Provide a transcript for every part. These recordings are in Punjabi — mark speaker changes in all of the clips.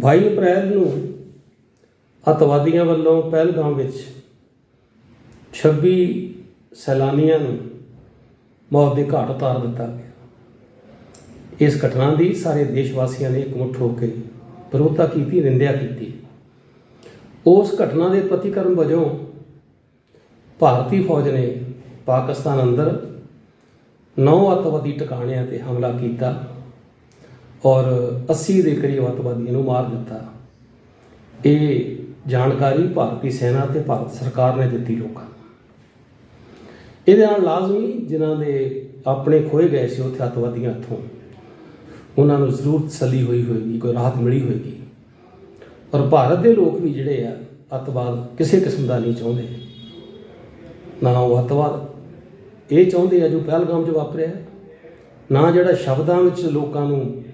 Speaker 1: 22 ਅਪ੍ਰੈਲ ਨੂੰ ਅਤਵਾਦੀਆਂ ਵੱਲੋਂ ਪਹਿਲਗਾਮ ਵਿੱਚ 26 ਸੈਲਾਨੀਆਂ ਨੂੰ ਮੌਤ ਦੇ ਘਾਟ ਉਤਾਰ ਦਿੱਤਾ ਗਿਆ। ਇਸ ਘਟਨਾ ਦੀ ਸਾਰੇ ਦੇਸ਼ ਵਾਸੀਆਂ ਨੇ ਇਕਮੁੱਠ ਹੋ ਕੇ ਵਿਰੋਧਤਾ ਕੀਤੀ, ਨਿੰਦਿਆ ਕੀਤੀ। ਉਸ ਘਟਨਾ ਦੇ ਪ੍ਰਤੀਕਰਮ ਵਜੋਂ ਭਾਰਤੀ ਫੌਜ ਨੇ ਪਾਕਿਸਤਾਨ ਅੰਦਰ ਨੌ ਅੱਤਵਾਦੀ ਟਿਕਾਣਿਆਂ ਤੇ ਹਮਲਾ ਕੀਤਾ। ਔਰ 80 ਦੇ ਕਰੀਬ ਅੱਤਵਾਦੀਆਂ ਨੂੰ ਮਾਰ ਦਿੱਤਾ। ਇਹ ਜਾਣਕਾਰੀ ਭਾਰਤੀ ਸੈਨਾ ਤੇ ਭਾਰਤ ਸਰਕਾਰ ਨੇ ਦਿੱਤੀ ਲੋਕਾਂ ਨੂੰ। ਇਹਦੇ ਨਾਲ ਲਾਜ਼ਮੀ ਜਿਨ੍ਹਾਂ ਦੇ ਆਪਣੇ ਖੋਏ ਗਏ ਸੀ, ਉੱਥੇ ਅੱਤਵਾਦੀਆਂ ਹੱਥੋਂ, ਉਹਨਾਂ ਨੂੰ ਜ਼ਰੂਰ ਤਸੱਲੀ ਹੋਈ ਹੋਏਗੀ, ਕੋਈ ਰਾਹਤ ਮਿਲੀ ਹੋਏਗੀ। ਔਰ ਭਾਰਤ ਦੇ ਲੋਕ ਵੀ ਜਿਹੜੇ ਆ, ਅੱਤਵਾਦ ਕਿਸੇ ਕਿਸਮ ਦਾ ਨਹੀਂ ਚਾਹੁੰਦੇ। ਨਾ ਉਹ ਅੱਤਵਾਦ। ਇਹ ਚਾਹੁੰਦੇ ਆ ਜੋ ਪਹਿਲਗਾਮ 'ਚ ਵਾਪਰਿਆ। ਨਾ ਜਿਹੜਾ ਸ਼ਬਦਾਂ ਵਿੱਚ ਲੋਕਾਂ ਨੂੰ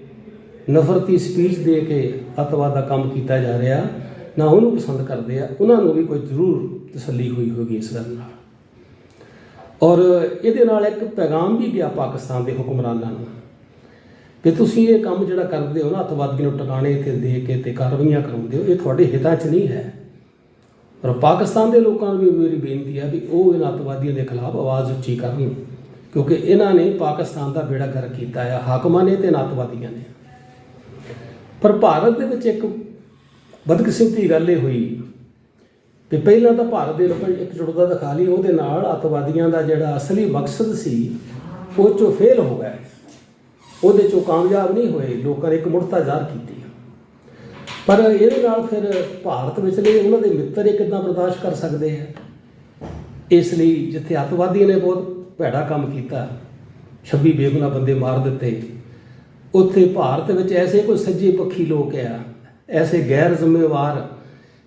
Speaker 1: ਨਫ਼ਰਤੀ ਸਪੀਚ ਦੇ ਕੇ ਅੱਤਵਾਦ ਦਾ ਕੰਮ ਕੀਤਾ ਜਾ ਰਿਹਾ, ਨਾ ਉਹਨੂੰ ਪਸੰਦ ਕਰਦੇ ਆ, ਉਹਨਾਂ ਨੂੰ ਵੀ ਕੋਈ ਜ਼ਰੂਰ ਤਸੱਲੀ ਹੋਈ ਹੋਗੀ ਇਸ ਗੱਲ ਨਾਲ। ਔਰ ਇਹਦੇ ਨਾਲ ਇੱਕ ਪੈਗਾਮ ਵੀ ਗਿਆ ਪਾਕਿਸਤਾਨ ਦੇ ਹੁਕਮਰਾਨਾਂ ਨੂੰ ਕਿ ਤੁਸੀਂ ਇਹ ਕੰਮ ਜਿਹੜਾ ਕਰਦੇ ਹੋ ਨਾ, ਅੱਤਵਾਦੀਆਂ ਨੂੰ ਟਿਕਾਣੇ ਤੇ ਦੇ ਕੇ ਤੇ ਕਾਰਵਾਈਆਂ ਕਰਾਉਂਦੇ ਹੋ, ਇਹ ਤੁਹਾਡੇ ਹਿੱਤਾਂ 'ਚ ਨਹੀਂ ਹੈ। ਔਰ ਪਾਕਿਸਤਾਨ ਦੇ ਲੋਕਾਂ ਨੂੰ ਵੀ ਮੇਰੀ ਬੇਨਤੀ ਹੈ ਵੀ ਉਹ ਇਹਨਾਂ ਅੱਤਵਾਦੀਆਂ ਦੇ ਖਿਲਾਫ ਆਵਾਜ਼ ਉੱਚੀ ਕਰਨ, ਕਿਉਂਕਿ ਇਹਨਾਂ ਨੇ ਪਾਕਿਸਤਾਨ ਦਾ ਬੇੜਾ ਗਰਕ ਕੀਤਾ ਹੈ ਹਾਕਮਾਂ ਨੇ ਤੇ ਅੱਤਵਾਦੀਆਂ ਨੇ। ਪਰ ਭਾਰਤ ਦੇ ਵਿੱਚ ਇੱਕ ਬਦਕਿਸਮਤੀ ਗੱਲ ਇਹ ਹੋਈ ਕਿ ਪਹਿਲਾਂ ਤਾਂ ਭਾਰਤ ਦੇ ਲੋਕਾਂ ਇੱਕ ਇਕਜੁੱਟਤਾ ਦਿਖਾ ਲਈ, ਉਹਦੇ ਨਾਲ ਅੱਤਵਾਦੀਆਂ ਦਾ ਜਿਹੜਾ ਅਸਲੀ ਮਕਸਦ ਸੀ, ਉਹ ਚੋਂ ਫੇਲ ਹੋ ਗਿਆ ਉਹਦੇ ਚੋਂ ਕਾਮਯਾਬ ਨਹੀਂ ਹੋਏ, ਲੋਕਾਂ ਨੇ ਇੱਕ ਮੁੜਤਾ ਜ਼ਾਹਰ ਕੀਤੀ। ਪਰ ਇਹਦੇ ਨਾਲ ਫਿਰ ਭਾਰਤ ਵਿਚਲੇ ਉਹਨਾਂ ਦੇ ਮਿੱਤਰ ਇਹ ਕਿੱਦਾਂ ਬਰਦਾਸ਼ਤ ਕਰ ਸਕਦੇ ਆ? ਇਸ ਲਈ ਜਿੱਥੇ ਅੱਤਵਾਦੀਆਂ ਨੇ ਬਹੁਤ ਭੈੜਾ ਕੰਮ ਕੀਤਾ 26 ਬੇਗੁਨਾਹ ਬੰਦੇ ਮਾਰ ਦਿੱਤੇ। ਉੱਥੇ ਭਾਰਤ ਵਿੱਚ ਐਸੇ ਕੋਈ ਸੱਜੇ ਪੱਖੀ ਲੋਕ ਆ, ਐਸੇ ਗੈਰ ਜ਼ਿੰਮੇਵਾਰ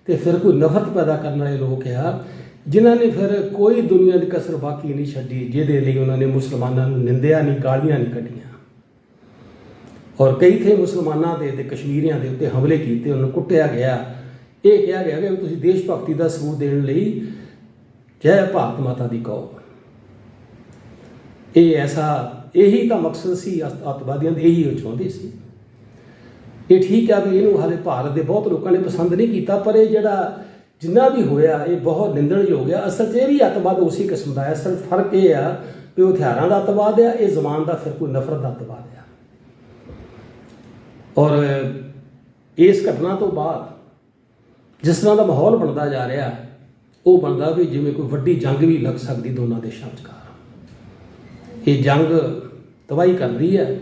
Speaker 1: ਤੇ ਫਿਰ ਕੋਈ ਨਫ਼ਰਤ ਪੈਦਾ ਕਰਨ ਵਾਲੇ ਲੋਕ ਆ, ਜਿਨ੍ਹਾਂ ਨੇ ਫਿਰ ਕੋਈ ਦੁਨੀਆ ਦੀ ਕਸਰ ਬਾਕੀ ਨਹੀਂ ਛੱਡੀ, ਜਿਹਦੇ ਲਈ ਉਹਨਾਂ ਨੇ ਮੁਸਲਮਾਨਾਂ ਨੂੰ ਨਿੰਦਿਆ ਨਹੀਂ, ਗਾਲੀਆਂ ਨਹੀਂ ਕੱਢੀਆਂ। ਔਰ ਕਈ ਥੇ ਮੁਸਲਮਾਨਾਂ ਦੇ ਤੇ ਕਸ਼ਮੀਰੀਆਂ ਦੇ ਉੱਤੇ ਹਮਲੇ ਕੀਤੇ, ਉਹਨਾਂ ਨੂੰ ਕੁੱਟਿਆ ਗਿਆ। ਇਹ ਕਿਹਾ ਗਿਆ ਕਿ ਤੁਸੀਂ ਦੇਸ਼ ਭਗਤੀ ਦਾ ਸਬੂਤ ਦੇਣ ਲਈ ਜੈ ਭਾਰਤ ਮਾਤਾ ਦੀ ਕਹੋ ਇਹ ਐਸਾ ਇਹੀ ਤਾਂ ਮਕਸਦ ਸੀ, ਅਤ- ਅੱਤਵਾਦੀਆਂ ਦੇ ਇਹੀ ਉਹ ਚਾਹੁੰਦੇ ਸੀ। ਇਹ ਠੀਕ ਆ ਵੀ ਇਹਨੂੰ ਹਾਲੇ ਭਾਰਤ ਦੇ ਬਹੁਤ ਲੋਕਾਂ ਨੇ ਪਸੰਦ ਨਹੀਂ ਕੀਤਾ, ਪਰ ਇਹ ਜਿਹੜਾ ਜਿੰਨਾ ਵੀ ਹੋਇਆ, ਇਹ ਬਹੁਤ ਨਿੰਦਣਯੋਗ ਆ। ਅਸਲ 'ਚ ਇਹ ਵੀ ਅੱਤਵਾਦ ਉਸੇ ਕਿਸਮ ਦਾ ਹੈ ਅਸਲ ਫ਼ਰਕ ਇਹ ਆ ਵੀ ਉਹ ਹਥਿਆਰਾਂ ਦਾ ਅੱਤਵਾਦ ਆ, ਇਹ ਜ਼ਮਾਨ ਦਾ ਫਿਰ ਕੋਈ ਨਫ਼ਰਤ ਦਾ ਅੱਤਵਾਦ ਆ। ਔਰ ਇਸ ਘਟਨਾ ਤੋਂ ਬਾਅਦ ਜਿਸ ਤਰ੍ਹਾਂ ਦਾ ਮਾਹੌਲ ਬਣਦਾ ਜਾ ਰਿਹਾ, ਉਹ ਬਣਦਾ ਵੀ ਜਿਵੇਂ ਕੋਈ ਵੱਡੀ ਜੰਗ ਵੀ ਲੱਗ ਸਕਦੀ ਦੋਨਾਂ ਦੇਸ਼ਾਂ ਵਿਚਕਾਰ। ਇਹ ਜੰਗ ਤਬਾਹੀ ਕਰਦੀ ਹੈ।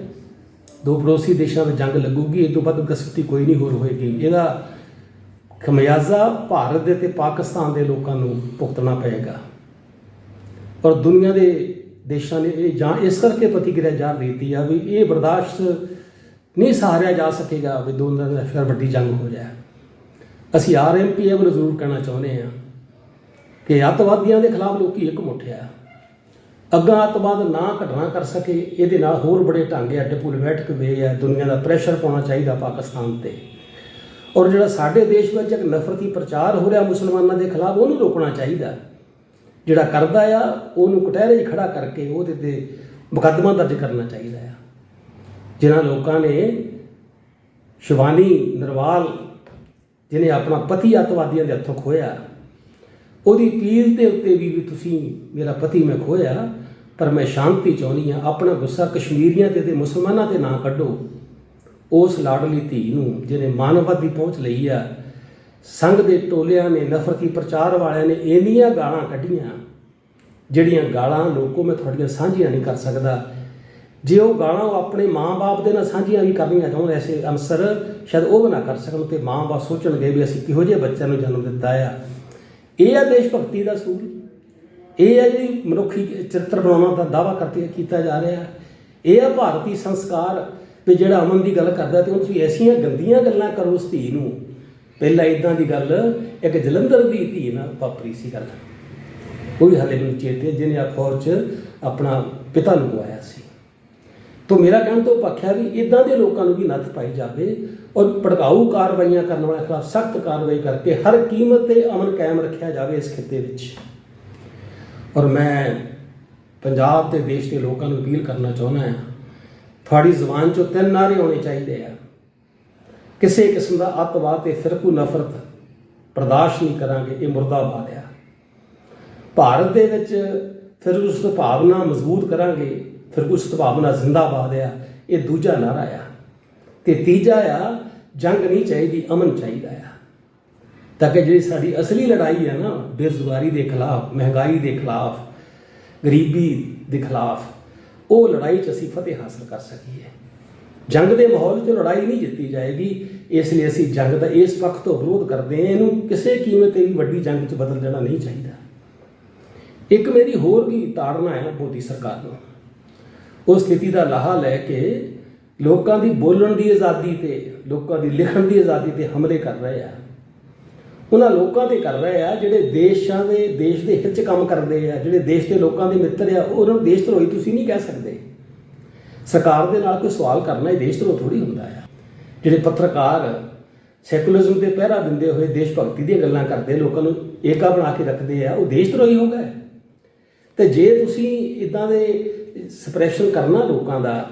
Speaker 1: ਦੋ ਪੜੋਸੀ ਦੇਸ਼ਾਂ ਵਿੱਚ ਜੰਗ ਲੱਗੂਗੀ, ਇਹ ਤੋਂ ਵੱਧ ਕਸਵਤੀ ਕੋਈ ਨਹੀਂ ਹੋਰ ਹੋਏਗੀ। ਇਹਦਾ ਖਮਿਆਜ਼ਾ ਭਾਰਤ ਦੇ ਤੇ ਪਾਕਿਸਤਾਨ ਦੇ ਲੋਕਾਂ ਨੂੰ ਭੁਗਤਣਾ ਪਏਗਾ। ਔਰ ਦੁਨੀਆ ਦੇ ਦੇਸ਼ਾਂ ਨੇ ਇਹ ਜਾਂ ਇਸ ਕਰਕੇ ਪ੍ਰਤੀਕਿਰਿਆ ਜ਼ਾਹਰ ਦਿੱਤੀ ਆ ਵੀ ਇਹ ਬਰਦਾਸ਼ਤ ਨਹੀਂ ਸਹਾਰਿਆ ਜਾ ਸਕੇਗਾ ਵੀ ਦੋਨਾਂ ਦਾ ਫਿਰ ਵੱਡੀ ਜੰਗ ਹੋ ਜਾਏ। ਅਸੀਂ ਆਰਐਮਪੀਐਮ ਨੂੰ ਜ਼ਰੂਰ ਕਹਿਣਾ ਚਾਹੁੰਦੇ ਹਾਂ ਕਿ ਅੱਤਵਾਦੀਆਂ ਦੇ ਖਿਲਾਫ ਲੋਕੀ ਇੱਕ ਮੁੱਠਿਆ ਅੱਗਾ ਅੱਤਵਾਦ ਨਾ ਘਟਨਾ ਕਰ ਸਕੇ, ਇਹਦੇ ਨਾਲ ਹੋਰ ਬੜੇ ਢੰਗ ਆ ਡਿਪਲੋਮੈਟਿਕ ਵੇ ਆ, ਦੁਨੀਆ ਦਾ ਪ੍ਰੈਸ਼ਰ ਪਾਉਣਾ ਚਾਹੀਦਾ ਪਾਕਿਸਤਾਨ ਤੇ। ਔਰ ਜਿਹੜਾ ਸਾਡੇ ਦੇਸ਼ ਵਿੱਚ ਇੱਕ ਨਫ਼ਰਤੀ ਪ੍ਰਚਾਰ ਹੋ ਰਿਹਾ ਮੁਸਲਮਾਨਾਂ ਦੇ ਖਿਲਾਫ, ਉਹਨੂੰ ਰੋਕਣਾ ਚਾਹੀਦਾ। ਜਿਹੜਾ ਕਰਦਾ ਆ, ਉਹਨੂੰ ਕਟਹਿਰੇ 'ਚ ਖੜਾ ਕਰਕੇ ਉਹਦੇ ਤੇ ਮੁਕੱਦਮਾ ਦਰਜ ਕਰਨਾ ਚਾਹੀਦਾ ਆ। ਜਿਨ੍ਹਾਂ ਲੋਕਾਂ ਨੇ ਸ਼ਿਵਾਨੀ ਨਰਵਾਲ, ਜਿਹਨੇ ਆਪਣਾ ਪਤੀ ਅੱਤਵਾਦੀਆਂ ਦੇ ਹੱਥੋਂ ਖੋਇਆ ਉਹਦੀ ਪੀਲ ਦੇ ਉੱਤੇ ਵੀ ਤੁਸੀਂ ਮੇਰਾ ਪਤੀ ਮੈਂ ਖੋਇਆ ਪਰ ਮੈਂ ਸ਼ਾਂਤੀ ਚਾਹੁੰਦੀ ਆ ਆਪਣਾ ਗੁੱਸਾ ਕਸ਼ਮੀਰੀਆਂ ਤੇ ਤੇ ਮੁਸਲਮਾਨਾਂ ਤੇ ਨਾ ਕੱਢੋ। ਉਸ ਲਾਡਲੀ ਧੀ ਨੂੰ ਜਿਹਨੇ ਮਾਨਵਵਾਦੀ ਪਹੁੰਚ ਲਈ ਆ, ਸੰਘ ਦੇ ਟੋਲਿਆਂ ਨੇ, ਨਫ਼ਰਤੀ ਪ੍ਰਚਾਰ ਵਾਲਿਆਂ ਨੇ ਇੰਨੀਆਂ ਗਾਲਾਂ ਕੱਢੀਆਂ, ਜਿਹੜੀਆਂ ਗਾਲਾਂ ਲੋਕੋ ਮੈਂ ਤੁਹਾਡੀਆਂ ਸਾਂਝੀਆਂ ਨਹੀਂ ਕਰ ਸਕਦਾ। ਜੇ ਉਹ ਗਾਲਾਂ ਉਹ ਆਪਣੇ ਮਾਂ-ਬਾਪ ਦੇ ਨਾਲ ਸਾਂਝੀਆਂ ਵੀ ਕਰਨੀਆਂ ਚਾਹੁੰਦੇ ਐਸੇ ਅਨਸਰ ਸ਼ਾਇਦ ਉਹ ਵੀ ਨਾ ਕਰ ਸਕਣ ਤੇ ਮਾਂ-ਬਾਪ ਸੋਚਣਗੇ ਵੀ ਅਸੀਂ ਕਿਹੋ ਜਿਹੇ ਬੱਚਿਆਂ ਨੂੰ ਜਨਮ ਦਿੱਤਾ ਆ। ਇਹ ਆ ਦੇਸ਼ ਭਗਤੀ ਦਾ ਸੂਲ। ਇਹ ਹੈ ਜਿਹੜੀ ਮਨੁੱਖੀ ਚਰਿੱਤਰ ਬਣਾਉਣ ਦਾ ਦਾਵਾ ਕਰਤੇ ਕੀਤਾ ਜਾ ਰਿਹਾ ਇਹ ਆ ਭਾਰਤੀ ਸੰਸਕਾਰ ਵੀ ਜਿਹੜਾ ਅਮਨ ਦੀ ਗੱਲ ਕਰਦਾ ਤੇ ਉਹ ਤੁਸੀਂ ਐਸੀਆਂ ਗੰਦੀਆਂ ਗੱਲਾਂ ਕਰੋ ਉਸ ਧੀ ਨੂੰ। ਪਹਿਲਾਂ ਇਦਾਂ ਦੀ ਗੱਲ, ਇੱਕ ਜਲੰਧਰ ਦੀ ਧੀ ਨਾਲ ਵਾਪਰੀ ਸੀ ਗੱਲ। ਉਹ ਵੀ ਹਾਲੇ ਮੈਨੂੰ ਚੇਤੇ ਜਿਹਨੇ ਆ ਫੌਜ 'ਚ ਆਪਣਾ ਪਿਤਾ ਨੂੰ ਗਵਾਇਆ ਸੀ। ਤੋ ਮੇਰਾ ਕਹਿਣ ਤੋਂ ਪੱਖਿਆ ਵੀ ਇਦਾਂ ਦੇ ਲੋਕਾਂ ਨੂੰ ਵੀ ਨੱਥ ਪਾਈ ਜਾਵੇ ਔਰ ਭੜਕਾਊ ਕਾਰਵਾਈਆਂ ਕਰਨ ਵਾਲਿਆਂ ਖਿਲਾਫ ਸਖਤ ਕਾਰਵਾਈ ਕਰਕੇ ਹਰ ਕੀਮਤ ਤੇ ਅਮਨ ਕਾਇਮ ਰੱਖਿਆ ਜਾਵੇ ਇਸ ਖਿੱਤੇ ਵਿੱਚ। ਔਰ ਮੈਂ ਪੰਜਾਬ ਤੇ ਦੇਸ਼ ਦੇ ਲੋਕਾਂ ਨੂੰ ਅਪੀਲ ਕਰਨਾ ਚਾਹੁੰਦਾ ਹਾਂ, ਤੁਹਾਡੀ ਜ਼ੁਬਾਨ ਚੋਂ ਤਿੰਨ ਨਾਰੇ ਹੋਣੇ ਚਾਹੀਦੇ ਆ। ਕਿਸੇ ਕਿਸਮ ਦਾ ਅੱਤਵਾਦ ਤੇ ਫਿਰਕੂ ਨਫ਼ਰਤ ਬਰਦਾਸ਼ਤ ਨਹੀਂ ਕਰਾਂਗੇ, ਇਹ ਮੁਰਦਾਬਾਦ ਆ। ਭਾਰਤ ਦੇ ਵਿੱਚ ਫਿਰ ਉਸ ਭਾਵਨਾ ਮਜ਼ਬੂਤ ਕਰਾਂਗੇ, ਫਿਰ ਉਸ ਭਾਵਨਾ ਜ਼ਿੰਦਾਬਾਦ ਆ, ਇਹ ਦੂਜਾ ਨਾਰਾ ਆ। ਤੇ ਤੀਜਾ ਆ, ਜੰਗ ਨਹੀਂ ਚਾਹੀਦੀ, ਅਮਨ ਚਾਹੀਦਾ ਆ। ਤਾਂ ਕਿ ਜਿਹੜੀ ਸਾਡੀ ਅਸਲੀ ਲੜਾਈ ਹੈ ਨਾ, ਬੇਰੁਜ਼ਗਾਰੀ ਦੇ ਖਿਲਾਫ, ਮਹਿੰਗਾਈ ਦੇ ਖਿਲਾਫ, ਗਰੀਬੀ ਦੇ ਖਿਲਾਫ, ਉਹ ਲੜਾਈ 'ਚ ਅਸੀਂ ਫਤਿਹ ਹਾਸਲ ਕਰ ਸਕੀਏ। ਜੰਗ ਦੇ ਮਾਹੌਲ 'ਚ ਲੜਾਈ ਨਹੀਂ ਜਿੱਤੀ ਜਾਏਗੀ। ਇਸ ਲਈ ਅਸੀਂ ਜੰਗ ਦਾ ਇਸ ਪੱਖ ਤੋਂ ਵਿਰੋਧ ਕਰਦੇ ਹਾਂ, ਇਹਨੂੰ ਕਿਸੇ ਕੀਮਤ ਤੇ ਵੀ ਵੱਡੀ ਜੰਗ 'ਚ ਬਦਲ ਜਾਣਾ ਨਹੀਂ ਚਾਹੀਦਾ। ਇੱਕ ਮੇਰੀ ਹੋਰ ਵੀ ਤਾੜਨਾ ਹੈ ਮੋਦੀ ਸਰਕਾਰ ਨੂੰ। ਉਹ ਸਥਿਤੀ ਦਾ ਲਾਹਾ ਲੈ ਕੇ ਲੋਕਾਂ ਦੀ ਬੋਲਣ ਦੀ ਆਜ਼ਾਦੀ ਤੇ, ਲੋਕਾਂ ਦੀ ਲਿਖਣ ਦੀ ਆਜ਼ਾਦੀ ਤੇ ਹਮਲੇ ਕਰ ਰਹੇ ਆ। ਉਹਨਾਂ ਲੋਕਾਂ ਤੇ ਕਰ ਰਹੇ ਆ, ਜਿਹੜੇ ਦੇਸ਼ਾਂ ਦੇ, ਦੇਸ਼ ਦੇ ਹਿੱਤ 'ਚ ਕੰਮ ਕਰਦੇ ਆ, ਜਿਹੜੇ ਦੇਸ਼ ਦੇ ਲੋਕਾਂ ਦੇ ਮਿੱਤਰ ਆ ਉਹਨਾਂ ਨੂੰ ਦੇਸ਼ ਧਰੋਹੀ ਤੁਸੀਂ ਨਹੀਂ ਕਹਿ ਸਕਦੇ। ਸਰਕਾਰ ਦੇ ਨਾਲ ਕੋਈ ਸਵਾਲ ਕਰਨਾ, ਇਹ ਦੇਸ਼ ਧਰੋਹ ਥੋੜੀ ਹੁੰਦਾ ਆ। ਜਿਹੜੇ ਪੱਤਰਕਾਰ ਸੈਕੂਲਰਿਜ਼ਮ ਤੇ ਪਹਿਰਾ ਦਿੰਦੇ ਹੋਏ ਦੇਸ਼ ਭਗਤੀ ਦੀਆਂ ਗੱਲਾਂ ਕਰਦੇ, ਲੋਕਾਂ ਨੂੰ ਏਕਾ ਬਣਾ ਕੇ ਰੱਖਦੇ ਆ, ਉਹ ਦੇਸ਼ ਧਰੋਹੀ ਹੋ ਗਏ। ਤੇ ਜੇ ਤੁਸੀਂ ਇਦਾਂ ਦੇ ਸਪਰੈਸ਼ਨ ਕਰਨਾ ਲੋਕਾਂ ਦਾ,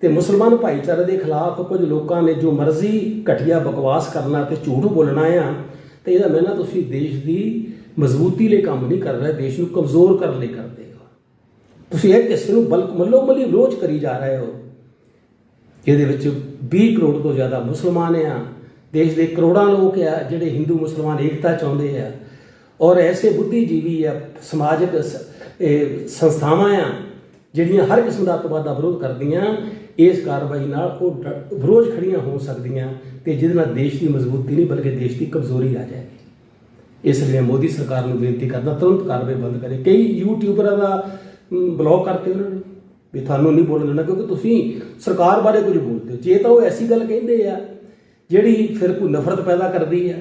Speaker 1: ਤੇ ਮੁਸਲਮਾਨ ਭਾਈਚਾਰੇ ਦੇ ਖਿਲਾਫ ਕੁਝ ਲੋਕਾਂ ਨੇ ਜੋ ਮਰਜ਼ੀ ਘਟੀਆ ਬਕਵਾਸ ਕਰਨਾ ਤੇ ਝੂਠ ਬੋਲਣਾ ਆ ਤੇ ਇਹਦਾ ਮੈਨਾਂ ਤੁਸੀਂ ਦੇਸ਼ ਦੀ ਮਜ਼ਬੂਤੀ ਲਈ ਕੰਮ ਨਹੀਂ ਕਰ ਰਹੇ, ਦੇਸ਼ ਨੂੰ ਕਮਜ਼ੋਰ ਕਰਨ ਲਈ ਕਰਦੇ ਹੋ ਤੁਸੀਂ ਇਹ ਕਿਸੇ ਨੂੰ ਬਲਕ ਮੱਲੋ ਮੱਲੀ ਵਿਰੋਧ ਕਰੀ ਜਾ ਰਹੇ ਹੋ? ਇਹਦੇ ਵਿੱਚ 20 ਕਰੋੜ ਤੋਂ ਜ਼ਿਆਦਾ ਮੁਸਲਮਾਨ ਆ। ਦੇਸ਼ ਦੇ ਕਰੋੜਾਂ ਲੋਕ ਆ ਜਿਹੜੇ ਹਿੰਦੂ, ਮੁਸਲਮਾਨ ਏਕਤਾ ਚਾਹੁੰਦੇ ਆ। ਔਰ ਐਸੇ ਬੁੱਧੀਜੀਵੀ ਆ, ਸਮਾਜਿਕ ਸ- ਸੰਸਥਾਵਾਂ ਆ, ਜਿਹੜੀਆਂ ਹਰ ਕਿਸਮ ਦਾ ਅੱਤਵਾਦ ਦਾ ਵਿਰੋਧ ਕਰਦੀਆਂ। ਇਸ ਕਾਰਵਾਈ ਨਾਲ ਉਹ ਡ- ਵਿਰੋਧ ਖੜੀਆਂ ਹੋ ਸਕਦੀਆਂ ਤੇ ਜਿਹਦੇ ਨਾਲ ਦੇਸ਼ ਦੀ ਮਜ਼ਬੂਤੀ ਨਹੀਂ ਬਲਕਿ ਦੇਸ਼ ਦੀ ਕਮਜ਼ੋਰੀ ਆ ਜਾਏਗੀ। ਇਸ ਲਈ ਮੈਂ ਮੋਦੀ ਸਰਕਾਰ ਨੂੰ ਬੇਨਤੀ ਕਰਦਾ ਤੁਰੰਤ ਕਾਰਵਾਈ ਬੰਦ ਕਰੇ। ਕਈ ਯੂਟਿਊਬਰਾਂ ਦਾ ਮ, ਬਲੌਕ ਕਰਤੇ ਉਹਨਾਂ ਨੇ ਵੀ ਤੁਹਾਨੂੰ ਨਹੀਂ ਬੋਲਣ ਦੇਣਾ ਕਿਉਂਕਿ ਤੁਸੀਂ ਸਰਕਾਰ ਬਾਰੇ ਕੁਝ ਬੋਲਦੇ ਹੋ। ਜੇ ਤਾਂ ਉਹ ਐਸੀ ਗੱਲ ਕਹਿੰਦੇ ਆ ਜਿਹੜੀ ਫਿਰ ਕੋਈ ਨਫ਼ਰਤ ਪੈਦਾ ਕਰਦੀ ਆ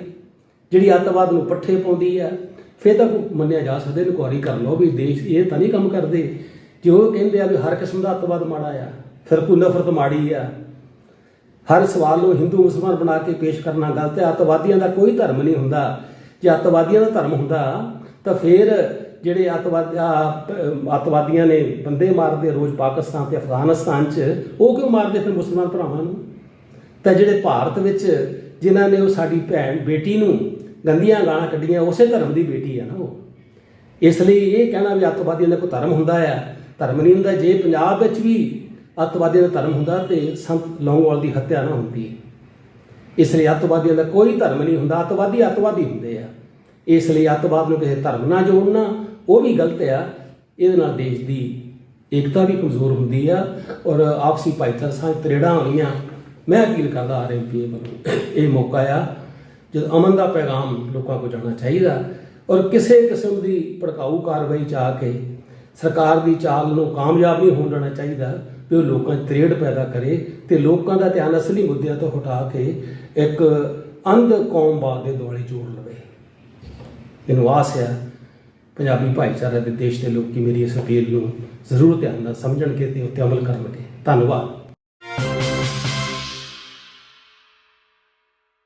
Speaker 1: ਜਿਹੜੀ ਅੱਤਵਾਦ ਨੂੰ ਪੱਠੇ ਪਾਉਂਦੀ ਆ ਫਿਰ ਤਾਂ ਕੋਈ ਮੰਨਿਆ ਜਾ ਸਕਦਾ ਇਨਕੁਆਰੀ ਕਰ ਲਓ ਵੀ ਦੇਸ਼ ਇਹ ਤਾਂ ਨਹੀਂ ਕੰਮ ਕਰਦੇ। ਜੇ ਉਹ ਕਹਿੰਦੇ ਆ ਵੀ ਹਰ ਕਿਸਮ ਦਾ ਅੱਤਵਾਦ ਮਾੜਾ ਆ ਫਿਰ ਕੋਈ ਨਫ਼ਰਤ ਮਾੜੀ ਆ। ਹਰ ਸਵਾਲ ਨੂੰ ਹਿੰਦੂ ਮੁਸਲਮਾਨ ਬਣਾ ਕੇ ਪੇਸ਼ ਕਰਨਾ ਗਲਤ ਹੈ। ਅੱਤਵਾਦੀਆਂ ਦਾ ਕੋਈ ਧਰਮ ਨਹੀਂ ਹੁੰਦਾ। ਜੇ ਅੱਤਵਾਦੀਆਂ ਦਾ ਧਰਮ ਹੁੰਦਾ, ਤਾਂ ਫਿਰ ਜਿਹੜੇ ਅੱਤਵਾਦ ਅੱਤਵਾਦੀਆਂ ਨੇ ਬੰਦੇ ਮਾਰਦੇ ਰੋਜ਼ ਪਾਕਿਸਤਾਨ ਤੇ ਅਫਗਾਨਿਸਤਾਨ 'ਚ, ਉਹ ਕਿਉਂ ਮਾਰਦੇ ਫਿਰ ਮੁਸਲਮਾਨ ਭਰਾਵਾਂ ਨੂੰ? ਤਾਂ ਜਿਹੜੇ ਭਾਰਤ ਵਿੱਚ ਜਿਨ੍ਹਾਂ ਨੇ ਉਹ ਸਾਡੀ ਭੈਣ, ਬੇਟੀ ਨੂੰ ਗੰਦੀਆਂ ਗਾਲਾਂ ਕੱਢੀਆਂ, ਉਸੇ ਧਰਮ ਦੀ ਬੇਟੀ ਆ ਨਾ ਉਹ। ਇਸ ਲਈ ਇਹ ਕਹਿਣਾ ਵੀ ਅੱਤਵਾਦੀਆਂ ਦਾ ਕੋਈ ਧਰਮ ਹੁੰਦਾ ਆ। ਧਰਮ ਨਹੀਂ ਹੁੰਦਾ। ਜੇ ਪੰਜਾਬ ਵਿੱਚ ਵੀ ਅੱਤਵਾਦੀਆਂ ਦਾ ਧਰਮ ਹੁੰਦਾ ਤੇ ਸੰਤ ਲੌਂਗਵਾਲ ਦੀ ਹੱਤਿਆ ਨਾ ਹੁੰਦੀ। ਇਸ ਲਈ ਅੱਤਵਾਦੀਆਂ ਦਾ ਕੋਈ ਧਰਮ ਨਹੀਂ ਹੁੰਦਾ, ਅੱਤਵਾਦੀ ਅੱਤਵਾਦੀ ਹੁੰਦੇ ਆ। ਇਸ ਲਈ ਅੱਤਵਾਦ ਨੂੰ ਕਿਸੇ ਧਰਮ ਨਾਲ ਜੋੜਨਾ, ਉਹ ਵੀ ਗਲਤ ਆ। ਇਹਦੇ ਨਾਲ ਦੇਸ਼ ਦੀ ਏਕਤਾ ਵੀ ਕਮਜ਼ੋਰ ਹੁੰਦੀ ਆ ਔਰ ਆਪਸੀ ਭਾਈਚਾਰਾ ਸਾਂਝ ਤਰੇੜਾਂ ਆਉਣੀਆਂ ਮੈਂ ਅਪੀਲ ਕਰਦਾ ਆਰਐਮਪੀ ਵੱਲੋਂ, ਇਹ ਮੌਕਾ ਆ, ਜਦ ਅਮਨ ਦਾ ਪੈਗਾਮ ਲੋਕਾਂ ਕੋਲ ਜਾਣਾ ਚਾਹੀਦਾ ਔਰ ਕਿਸੇ ਕਿਸਮ ਦੀ ਭੜਕਾਊ ਕਾਰਵਾਈ ਚ ਆ ਕੇ ਸਰਕਾਰ ਦੀ ਚਾਲ ਨੂੰ ਕਾਮਯਾਬ ਨਹੀਂ ਹੋਣ ਦੇਣਾ ਚਾਹੀਦਾ ਵੀ ਉਹ ਲੋਕਾਂ 'ਚ ਤਰੇੜ ਪੈਦਾ ਕਰੇ ਤੇ ਲੋਕਾਂ ਦਾ ਧਿਆਨ ਅਸਲੀ ਮੁੱਦਿਆਂ ਤੋਂ ਹਟਾ ਕੇ ਇੱਕ ਅੰਧ ਕੌਮਵਾਦ ਦੇ ਦੁਆਲੇ ਜੋੜ ਲਵੇ। ਮੈਨੂੰ ਆਸ ਹੈ ਪੰਜਾਬੀ ਭਾਈਚਾਰਾ ਦੇ ਦੇਸ਼ ਦੇ ਲੋਕੀ ਮੇਰੀ ਇਸ ਅਪੀਲ ਨੂੰ ਜ਼ਰੂਰ ਧਿਆਨ ਨਾਲ ਸਮਝਣਗੇ ਤੇ ਉੱਤੇ ਅਮਲ ਕਰਨਗੇ। ਧੰਨਵਾਦ।